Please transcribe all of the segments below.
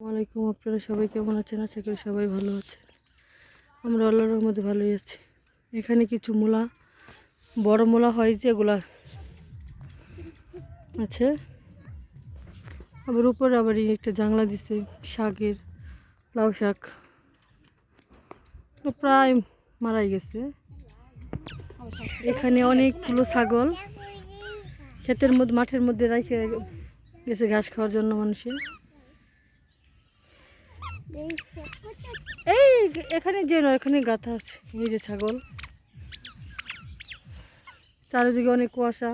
ওয়ালাইকুম, আপনারা সবাই কেমন আছেন? আশা করি সবাই ভালো আছেন। আমরা আল্লাহর রহমতে ভালোই আছি। এখানে কিছু মূলা, বড় মূলা হয় যেগুলা আছে। আবার উপরে আবার একটা জাংলা দিছে, শাকের লাউ শাক। প্রায় মারাই গেছে। এখানে অনেকগুলো ছাগল। ক্ষেতের মধ্যে, মাঠের মধ্যে রাখে গেছে ঘাস খাওয়ার জন্য মানুষের এই, এখানে যে এখানে গাথা আছে, এই যে ছাগল। চারিদিকে অনেক কুয়াশা।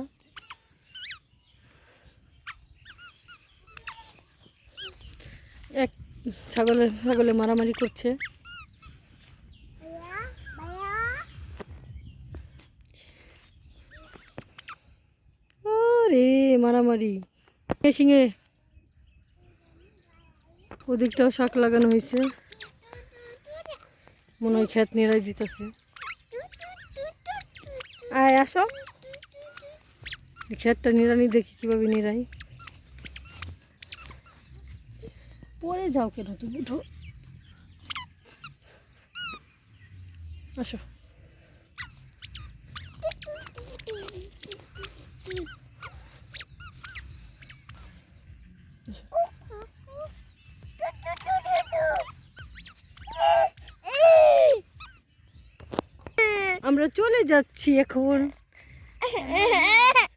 এক ছাগলে ছাগলে মারামারি করছে। রে মারামারি। সিঙে ওদিকটাও শাক লাগানো হয়েছে। মনে হয় ক্ষেত নিরাই দিতেছে। আয়, আসো। ক্ষেতটা নিরানি, দেখি কীভাবে নিরাই। পরে যাও কেন তুমি, উঠো। আসো। আমরা চলে যাচ্ছি এখন।